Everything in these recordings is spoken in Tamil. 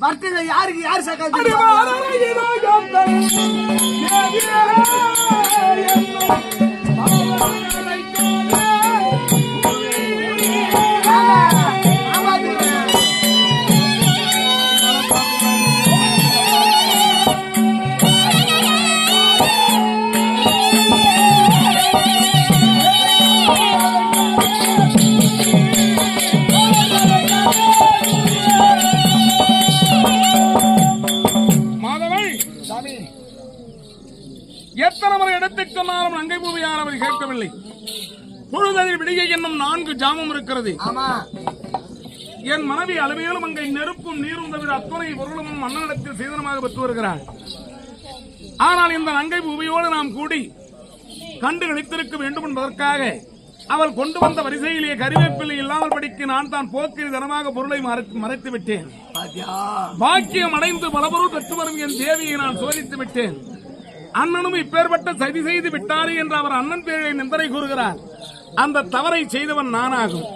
வர்த்தக யாருக்கு யார் சகாயம் சொன்னாலும் நங்கை பூமியார் அவர் கேட்கவில்லை. பொழுததில் விடிய என்னும் நான்கு ஜாமம் இருக்கிறது. என் மனைவி அளவியலும் அங்கை நெருப்பும் நீரும் தவிர அத்தனை பொருளும் மன்னனிடத்தில் சீதனமாக பெற்று வருகிறாள். ஆனால் இந்த நங்கை பூமியோடு நாம் கூடி கண்டு களித்திருக்க வேண்டும் என்பதற்காக அவள் கொண்டு வந்த வரிசையிலே கருவேப்பிலை இல்லாமல் படிக்கு நான் தான் போக்கிரி தனமாக பொருளை மறைத்து விட்டேன் பாக்கியம் அடைந்து பலபொருள் பெற்று வரும் என் தேவியை நான் சோதித்து விட்டேன் அண்ணனும் இப்பேற்பட்ட சதி செய்து விட்டாரே என்று அவர் அண்ணன் பேரை நிந்தனை கூறுகிறார். அந்த தவறை செய்தவன் நானாகும்.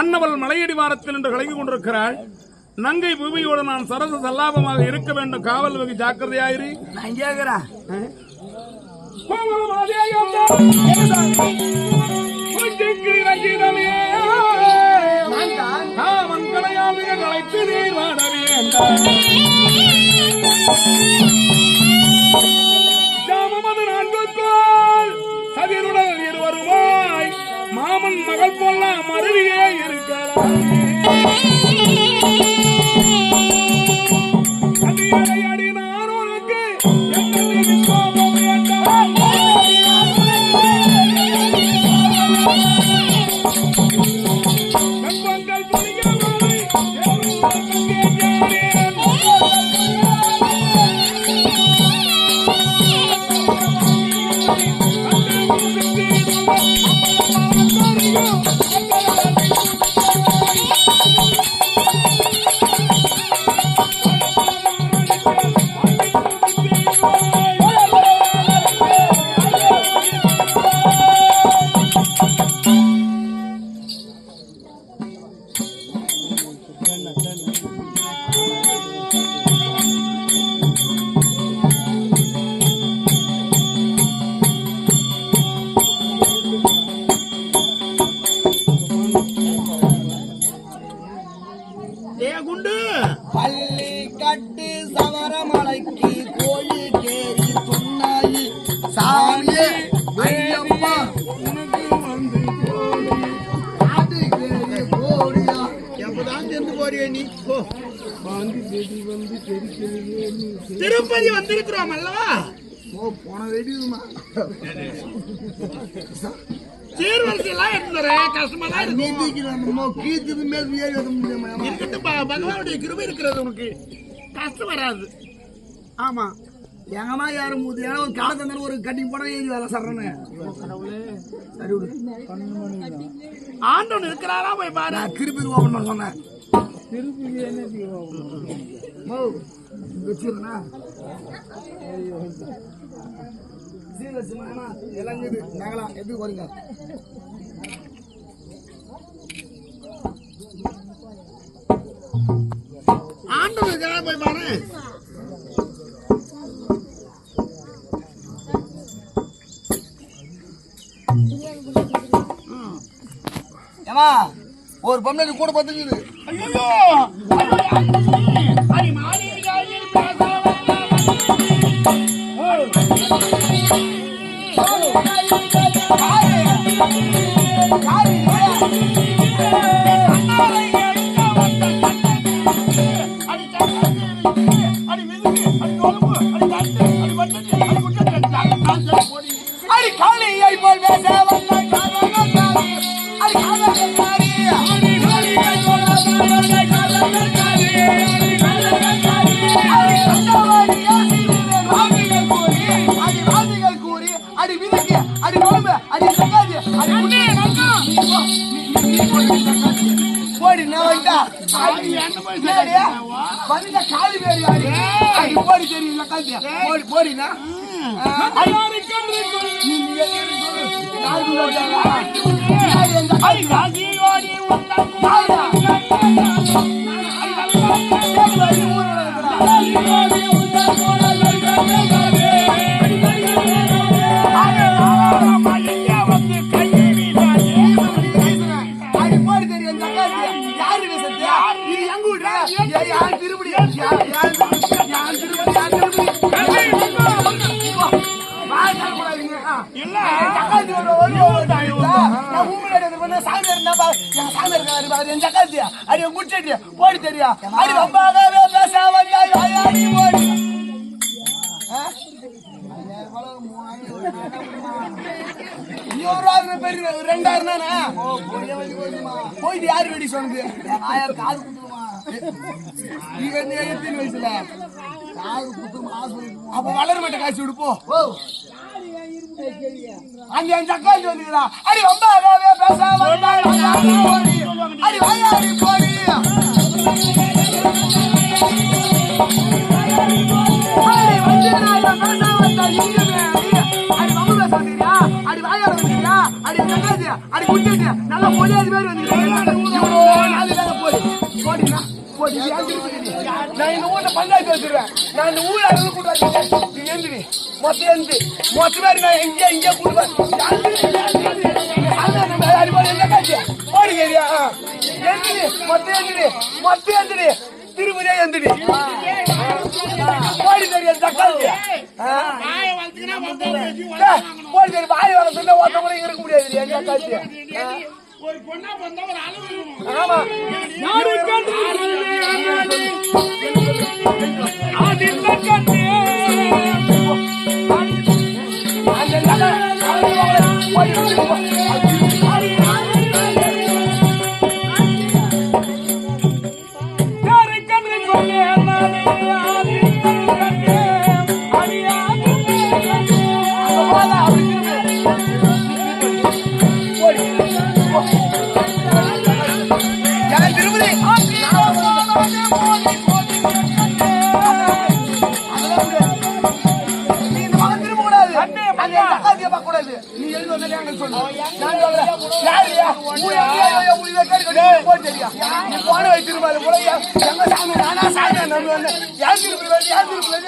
அன்னவள் மலையடி வாரத்தில் என்று கலங்கி கொண்டிருக்கிறாள். நங்கை பூமியோடு நான் சரச சல்லாபமாக இருக்க வேண்டும். காவல் வகை ஜாக்கிரதையாயிரு. நான் கலையாமிக களைத்து நீர் வாட வேண்டாம் உமது நான்குக்குள் சதிருடன் இருவருமாய் மாமன் மகள் போலாம் அருவியே இருக்கலாம். சீர்வரிசை எல்லாம் இருந்துற கஷ்டமா தான் இருக்கும். கீழ்த்தது மேல் ஏறி வர முடியுமா? இருக்கட்டும் பா- பகவானுடைய கிருபை இருக்கிறது உனக்கு. கஷ்டம் வராது. ஆமா. எங்கம்மா யாரும் மூது? ஏன்னா ஒரு காலை தந்தாலும் ஒரு கட்டி போனா ஏறி வேலை சர்றேன்னு சரி விடு. ஆண்டவன் இருக்கிறாரா போய் பாரு. திருப்பி ஓபன் சொன்னேன். மோ, வச்சிருந்தா? சீரியஸ்மா, அண்ணா, எல்லாம் நகலா எப்படி போறீங்க? ஆண்டவன் போய் பாரு. ஒரு பொண்ணு கூட பார்த்துக்குது ஐயோ! அடி மாறி Got வந்து காலி பேர் யாரு? போடி தெரியும் தக்காதி போடி போடினா? யாருக்கென்று யார் திருப்படி யார் யார் யார் திருப்படி யார் திருப்படி வாய் தரக்கூடாதுங்க இல்ல. ஒரு நான் ஊம்புல எடுத்து சாமி இருந்தா பா. என் சாமி இருக்காரு பாரு, என் தக்காளியா. அடி உன் போடி தெரியா. அடி போடி. ரெண்டாயிரம் போயிட்டு யாரு வெடி சொன்னது காது வந்து எத்தனை வயசுல அப்ப வளர மாட்டேன் காசு விடுப்போ அங்க என் தக்காளி வந்துக்கிறா அடி ரொம்ப பேசாம அடி வாயாடி போடி அடி வந்துக்கிறா, இவன் பேசாம அடி. அடி பேச வந்துக்கிறியா? அடி வாயாடி வந்துக்கிறியா? அடி தக்காளி, அடி நல்லா பொழியாது பேர் வந்துக்கிறா. நான் இந்த ஊர்ல பஞ்சாயத்து வச்சிருவேன். நான் இந்த ஊர்ல அழுது கூட்டாது நீ எந்திரி மொத்தம் எந்திரி பேர் நான் எங்கே எங்க கூடுவேன் ஓடி கேரியா எந்திரி மொத்தம் எந்திரி மொத்தம் எந்திரி திருப்பதியா எந்திரி ஓடி தெரியா தக்காளி ஓடி வாய் வர சொன்ன ஓட்ட கூட இருக்க முடியாது என் ஒரு பொண்ணா வந்தா ஒரு அளவு இருக்கணும் அதில் கண்ணே. யாருயா? உன் எங்கேயோ போன வச்சு திரும்பாது. எங்க சாமி? நானா சாமியா நம்பி வந்தேன். யார் திருப்பதி வருது? யார் திருப்பதி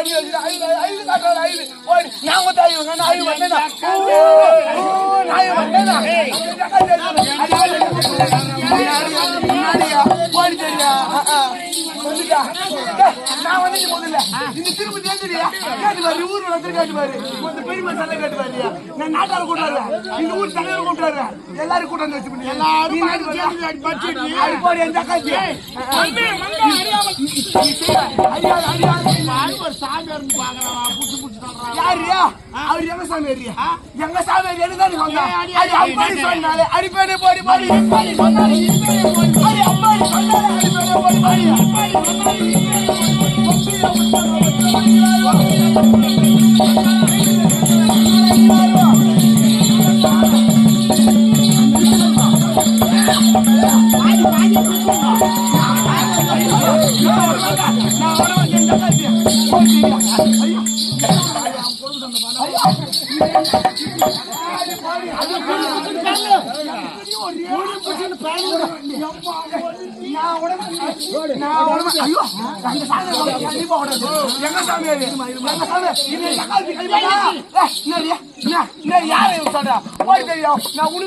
க- தண்ணி ஐயோ, ஐயோ காட்டுறாரு, ஐயோ. ஓடி. நான் மட்டும் ஐயோ, நான் ஐயோ வந்தேனா? நான் ஐயோ வந்தேனா? வந்துட்டா. டேய், நான் வந்து முதல்ல இந்த திருப்பதி எழுதுறியா கேட்டு பாரு ஊர் வந்து கேட்டு பாரு இந்த பெரியமா சண்டை கேட்டு பாரு நான் நாட்டார கூட்டாரு இந்த ஊர் தலைவர் கூட்டாரு எல்லாரும் வச்சு பண்ணி எல்லாரும் அடிப்படை எந்த காட்சி சாமியார் பாக்கலாம் புடிச்சு புடிச்சு யாரியா அவர் எங்க சாமியாரியா எங்க சாமியார் தான் சொன்னா அது அம்பாடி சொன்னாலே அடிப்பேனே போடி போடி அடி அம்பாடி சொன்னாலே அடிப்பேனே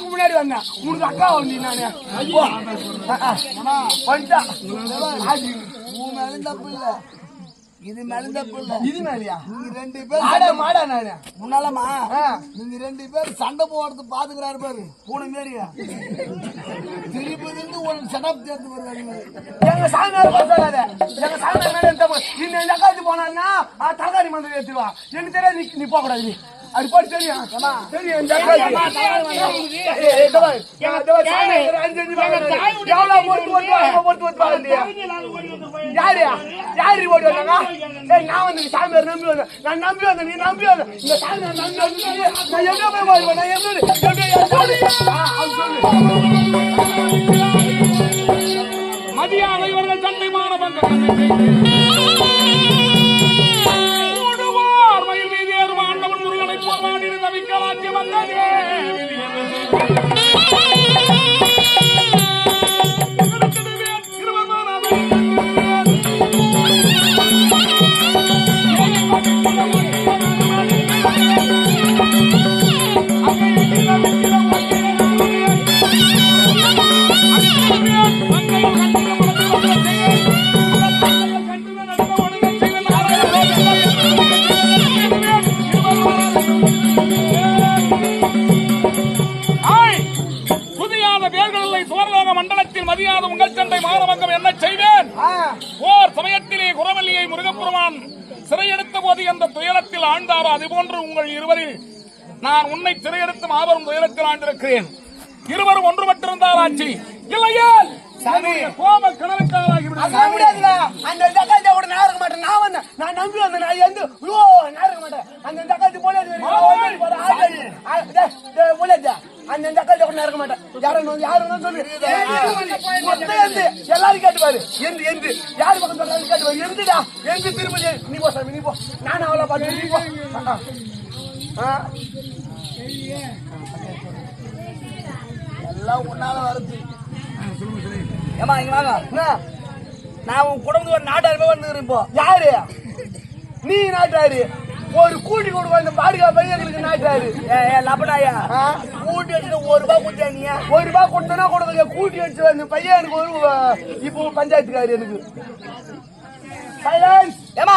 முன்னாடி வந்தேன் உனக்கு அக்கா வந்து நானு வந்துட்டா உன் தப்பு இல்ல இது மேல தப்பு இல்ல இது மேலையா? நீங்க ரெண்டு பேர் ஆட மாடா நானு. முன்னாலமா. நீங்க ரெண்டு பேர் சண்டை போடுறது பாத்துக்கிறாரு பாரு. பூனை மாரியா? திருப்பி இருந்து ஒரு செட்டப் சேர்த்து வருவாங்க எங்க சாமியார் பேசாத எங்க சாமியார் மேல இந்த இந்த காலத்து போனான்னா தலகாரி மந்திரி ஏத்துவா எனக்கு தெரியாது நீ நீ போக கூடாது நீ. அது போட்டு தெரியும். தெரியும்? யாரு? யாரு ஓடி வந்தாங்க? நான் வந்து சாமியார் நம்பி வந்தேன். நான் நம்பி வந்தேன் நீ நம்பி வந்தேன். இந்த சாமியார் நம்பி வந்து நான் எங்க போய் வாழ்வேன் நான் எங்க எங்க எங்க அவன் சொல்லு. நான் உன்னை சிறையெடுத்து மாபெரும் துயரத்தில் ஆண்டிருக்கிறேன் இருவரும் ஒன்றுபட்டிருந்தார் ஆட்சி இல்லையே கோப முடியாதுல. அந்த ஜக்காத்தை கூட நான் இருக்க மாட்டேன். நான் வந்தேன். நான் நம்பி வந்தேன். நான் எந்த- ஐயோ, நான் இருக்க மாட்டேன். அந்த ஜக்காத்து போல நான் வந்து உள்ளது. அந்த ஜக்காத்தை கூட நான் இருக்க மாட்டேன். யாரும் வந்து- யாரும் வந்து சொல்லு. எல்லாரும் கேட்டு பாரு. எந்து, எந்து. யாரு பக்கம் சொல்றாங்க கேட்டு பாரு. எந்துடா. எந்து திருப்பதி. நீ போ சாமி, நீ போ. நானும் அவளை பார்த்து நீ போ. ஆ, எல்லாம் உன்னால வருது ஏமா இங்க வாங்க என்ன? நான் உன் குடும்பத்துக்கு ஒரு நாட்டார் போய் வந்துக்கிறேன் இப்போ யாரு நீ நாட்டாரு ஒரு கூட்டி கொடுக்க இந்த பாடுகா பையங்களுக்கு நாட்டாரு ஏ ஏ லப்படாயா ஆ? கூட்டி வச்சுட்டு ஒரு ரூபாய் கொடுத்தா ஒரு ரூபாய் கொடுத்தனா கொடுக்கல கூட்டி வச்சு வந்து பையன் எனக்கு ஒரு அஹ், இப்போ பஞ்சாயத்துக்காரு எனக்கு சைலன்ஸ் ஏமா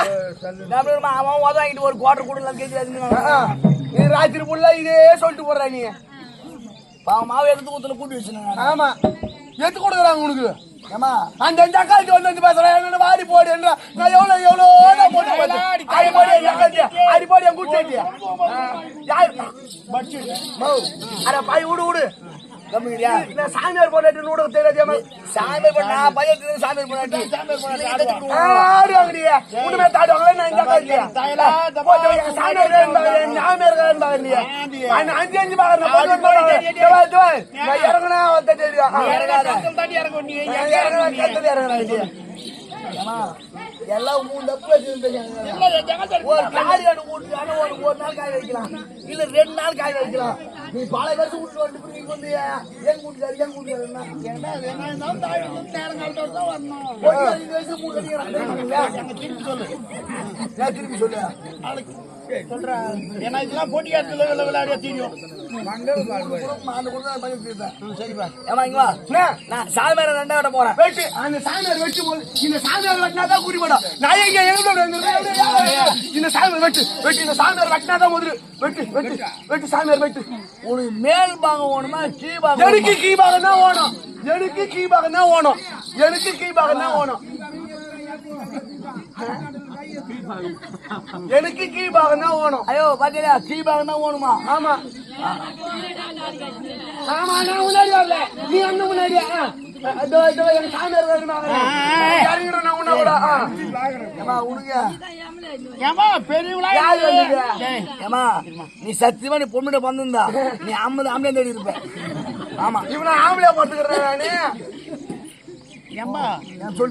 அவன் உதவ வாங்கிட்டு ஒரு குவார்டர் கொடுக்கலாம் கேட்டு நீ ராத்திரி ஃபுல்லா இதே சொல்லிட்டு போடுற நீ. பாவம் மாவு எடுத்து ஊத்துல கூட்டி வச்சுருங்க ஆமா. எத்து கொடுக்குறாங்க உனக்கு. ஏமா அந்த ஜக்காத்தி வந்து வந்து பேசுறேன் என்ன வாடி போடு என்ற நான் எவ்வளவு எவ்வளோ போட்டு. அடி போடு ஜக்காத்தி அடி போடு என் குச்சாட்டி யார்? அட பாய் விடு விடு. கம்மியா நான் சாமியார் போட்டு நூடு தெரியாதே சாமி பண்ணா? தாடுவாங்களே நான் இந்த வைக்க சாமியார் ஞாபகம் இருந்தாங்க இல்லையா? நான் அஞ்சு அஞ்சு பாக்குறேன் இறங்கினா வந்து தெரியும் இறங்கினா எல்லாம் மூணு ஒரு ஆனா ஒரு ஒரு நாள் காய வைக்கலாம். இல்ல ரெண்டு நாள் காய வைக்கலாம். நீ பல வருஷம் வீட்டு வந்து நீங்க வந்து எங்க வீட்டுக்காரு எங்க வீட்டுக்காரு திருப்பி சொல்லு நான் திருப்பி சொல்லு ஏன்னா இதெல்லாம் போட்டி காலத்துல விளையாடியா தெரியும் அந்த குடும்பம் பையன் தீர்த்தேன் சரிப்பா ஏமா இங்க வா நான் வெட்டு வெட்டு தான் வெட்டு வெட்டு இந்த சாமியார் வெட்டினா தான் முதல்ல வெட்டு வெட்டு வெட்டு சாமியார் வெட்டு உனக்கு மேல் பாகம் ஓணுமா கீழ் பாகம் எனக்கு கீபாகம் தான் ஓணும் எனக்கு கீபாகம் தான் ஓணும் எனக்கு கீபாகம் தான் ஓணும் எனக்கு கீபாகம் தான் ஓணும் ஐயோ பாத்தியா கீழ் பாகம் தான் ஓணுமா ஆமா. ஆமா நான் முன்னாடி வரல. நீ வந்து முன்னாடியா. இதோ இதோ என் சாமியார் நான் உன்ன கூட. ஏமா ஏமா பெரியவளா? ஏமா நீ சத்தியமா நீ பொண்ணுட வந்திருந்தா நீ அம்மது ஆம்பளை தேடி இருப்ப. ஆமா. இவனை ஆம்பளையா பார்த்துக்கிறேன் நானு. ஏம்பா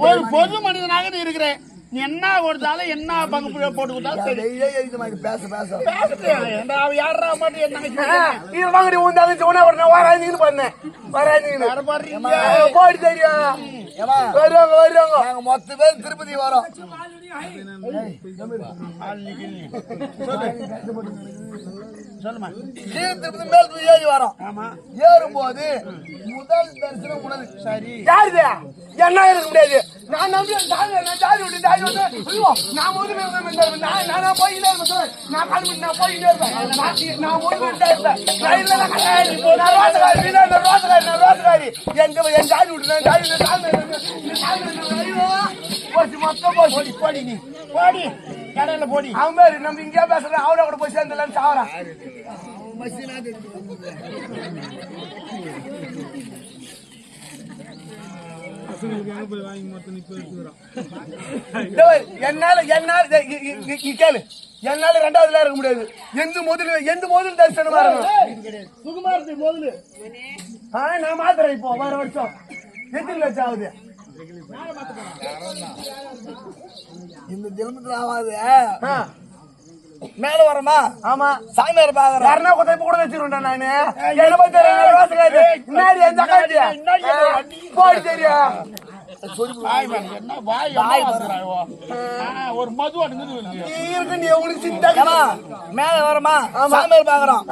ஒரு பொது மனிதனாக நீ இருக்கிறேன். என்ன கொடுத்தாலும் என்ன பங்கு புள்ள போட்டு கொடுத்தாலும் சரி. டெய்லியே எழுதி மாதிரி பேச பேச. பேசுறியா? ஏன்டா, அவ யார்றா மட்டும் என்ன இது வாங்கடி உன்ன ஒரு வராதிங்கன்னு பண்ணேன் வராதிங்கன்னு வர பாடுறீங்க? ஆ, போடி தெரியும் ஏமா. வருவாங்க வருவாங்க. நாங்க மொத்த பேர் திருப்பதி வரோம். சொல்லுமா? திருப்பதி மேல் போய் ஏறி வரோம். ஆமா. ஏறும்போது முதல் தரிசனம் உனது. சரி. யாருது என்ன இருக்க முடியாது? நான் நம்பி நான் ஜாதி விட்டு ஜாதி விட்டு ஐயோ நான் இருந்தேன் நான் நானா போயிட்டே இருப்பேன் நான் கிளம்பி நான் போயிட்டே இருப்பேன் நான் முதல்ல இருப்பேன் இல்ல நான் கல்யாணி நான் ரோசகாரி நீ நான் ரோசகாரி நான் ரோசகாரி எங்க என் ஜாதி விட்டு நான் ஜாதி விட்டு சாமி ஐயோ போச்சு மொத்தம் போச்சு. போடி போடி நீ. போடி. கடையில போடி. அவன் பேரு நம்ம இங்கே பேசுறேன் அவட கூட போய் சேர்ந்துலன்னு சாவறான். என்னால என்னால கேளு. என்னால ரெண்டாவதுல இருக்க முடியாது. எந்த முதல்ல எந்த முதல் தரிசனமா இருக்கும் சுகுமாரத்துக்கு முதல்ல ஆ, நான் மாத்துறேன் இப்போ வர வருஷம். எத்தனை லட்சம் ஆகுது? இந்த ஜென்மத்துல ஆகாது மேல வரமா? ஆமா. சாமியார் பாக்குறேன். யாருன்னா கொத்த கூட வச்சிருவேன் நானு. என்ன பத்தி முன்னாடி எந்த போடி தெரியும் வாய் பாரு, என்ன? வாய் வாய் ஒரு மது மேல வரமா சாமியார் பாக்குறோம்.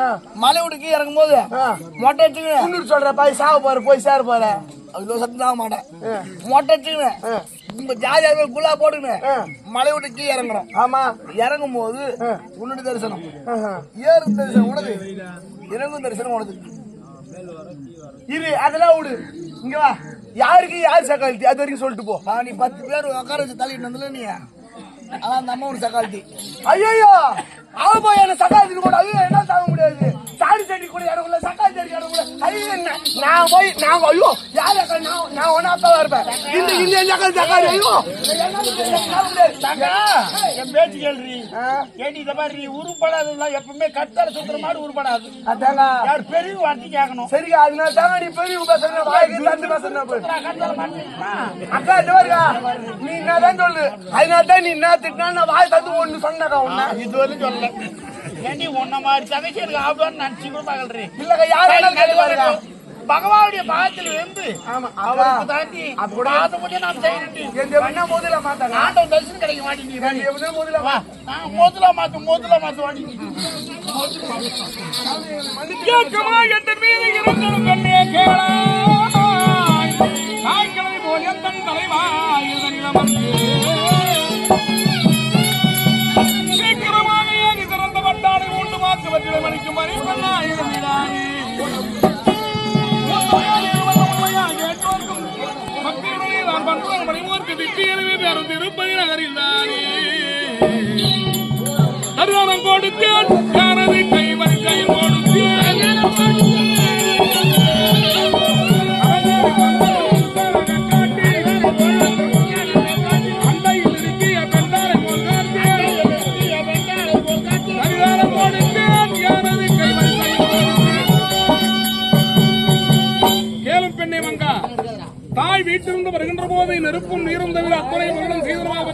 மலை விட்டுக்கு இறங்கும் போது. மொட்டை வச்சுக்கணும் சொல்ற பாய் சாவ போற போய் சேர போற அவ்வளோ சத்தம் ஆக மாட்டேன். மொட்டை வச்சுக்கணும் இந்த ஜாதி அலுவல் குள்ளா போட்டுக்கணும். மலை விட்டுக்கு இறங்குறோம். ஆமா. இறங்கும் போது உன்னுடைய தரிசனம். ஏறும் தரிசனம் உனது. இறங்கும் தரிசனம் உனது. இரு அதெல்லாம் விடு. இங்க வா. யாருக்கு யார் சக்காலிட்டி அது வரைக்கும் சொல்லிட்டு போ. நீ பத்து பேர் உட்கார வச்சு தள்ளிட்டு வந்தல நீ. ஆனா அந்த அம்மா ஒரு சக்கால்ட்டி ஐயோ போய் என்ன சக்காலத்துக்கு கூட ஐயோ என்ன தாங்க முடியாது? சாடி செடி கூட இடக்குள்ள சக்காலி செடி இடக்குள்ள ஐயோ என்ன? நான் போய் நான் ஐயோ யார் அக்கா? நான் நான் ஒன்னா அக்காவா இருப்பேன். இந்த இந்த சக்காலி சக்காலி ஐயோ. என் பேச்சு கேள்றி. ஏடி இத மாதிரி நீ உருப்படாதெல்லாம் எப்பவுமே கத்தால சுத்துற மாதிரி உருப்படாது. அதாங்க யார் பெரிய வார்த்தை கேட்கணும். சரி அதனால தாங்க நீ பெரிய பேசுற வாய்க்கு தந்து பேசுறா போய் கத்தால மாட்டீங்களா அக்கா இந்த வருகா நீ என்னதான் சொல்லு. அதனால தான் நீ என்ன திட்டினா நான் வாய் தந்து ஒண்ணு சொன்னக்கா உன்ன. இதுவரையும் சொல்லல. ஏண்டி உன்ன மாதிரி தகச்சி எனக்கு ஆகுதான்னு நினைச்சு கூட பாக்கல்றி இல்லக்கா யார் வேணாலும் கேட்டு பாருங்க பகவானுடைய பாகத்தில் இருந்து அவருக்கு தாண்டி அதை மட்டும் நாம் செய்யணும் எந்த மாத்தாங்க ஆண்டவன் தரிசனம் கிடைக்க எந்த வா. நான் முதல்ல மாத்து முதல்ல மாத்து வாடி. கேட்கமா? என் மீது போல் உண்டு மாற்று வற்றிலை மணிக்கும் வரை பெண்ணாயிரமிடானே பக்தியுடைய நான் திட்டி எனவே பேரும் திருப்பதி நகரில் தானே போது நெருப்பும் நீரும் தவிர அத்தனை மகளும் சீதனமாக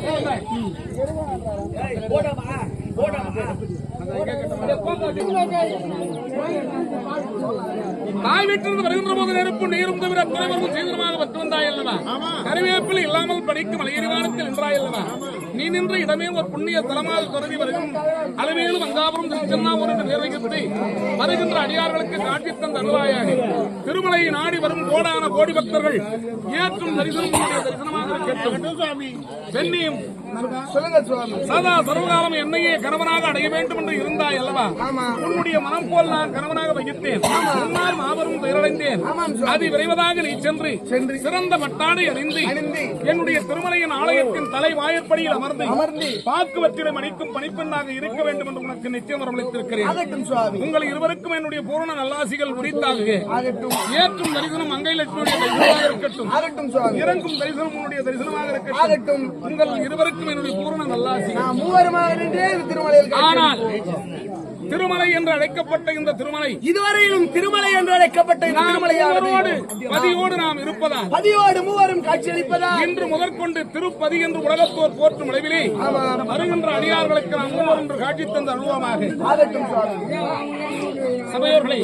தாய் வீட்டிலிருந்து வருகின்ற போது நெருப்பு நீரும் தவிர அத்தனை மகளும் சீதனமாக பெற்று வந்தாய் அல்லவா கருவேப்பில் இல்லாமல் படிக்கும் மலையறிவானத்தில் நின்றாய் அல்லவா? நீ நின்ற இடமே ஒரு புண்ணிய தலமாக கருதி வருகும். அளவேலும் அங்காபுரம் திருச்சென்னாபுரம் என்ற பேர் வைத்து வருகின்ற அடியார்களுக்கு காட்சி தந்த அருளாயாக திருமலையை நாடி வரும் கோடான கோடி பக்தர்கள் ஏற்றும் தரிசனம் தரிசனமாக சுவாமி பெண்ணியும் சொல்லுங்க சுவாமி. சதா சர்வகாலம் என்னையே கணவனாக அடைய வேண்டும் என்று இருந்தாய் அல்லவா. உன்னுடைய மனம் போல் நான் கணவனாக வகித்தேன். உன்னால் மாபெரும் துயரடைந்தேன் அதி விரைவதாக நீ சென்று சென்று. சிறந்த பட்டாடை அணிந்து என்னுடைய திருமலையின் ஆலயத்தின் தலை வாயற்படியில் அமர்ந்து அமர்ந்து. பாக்குவற்றிடம் மணிக்கும் பணிப்பெண்ணாக இருக்க வேண்டும் என்று உனக்கு நிச்சயம் வரவழைத்திருக்கிறேன். உங்கள் இருவருக்கும் என்னுடைய பூரண நல்லாசிகள் உரித்தாக ஏற்றும் தரிசனம் மங்கை லட்சுமியுடைய தரிசனமாக இருக்கட்டும். இறங்கும் தரிசனம் உன்னுடைய தரிசனமாக இருக்கட்டும். ஆகட்டும். உங்கள் இருவருக்கும் என்னுடைய பூரண நல்லாசி. மூவருமாக நின்றே திருமலையில் ஆனால் திருமலை என்று அழைக்கப்பட்ட இந்த திருமலை இதுவரையிலும் திருமலை என்று அழைக்கப்பட்ட மூவரோடு பதியோடு நாம் இருப்பதால். பதியோடு மூவரும் காட்சியளிப்பதா இன்று முதற்கொண்டு திருப்பதி என்று உலகத்தோர் போற்றும் அளவிலே வருகின்ற அடியார்களுக்கு நாம் மூவர் என்று காட்சி தந்த அனுபவமாக சபையோர்களை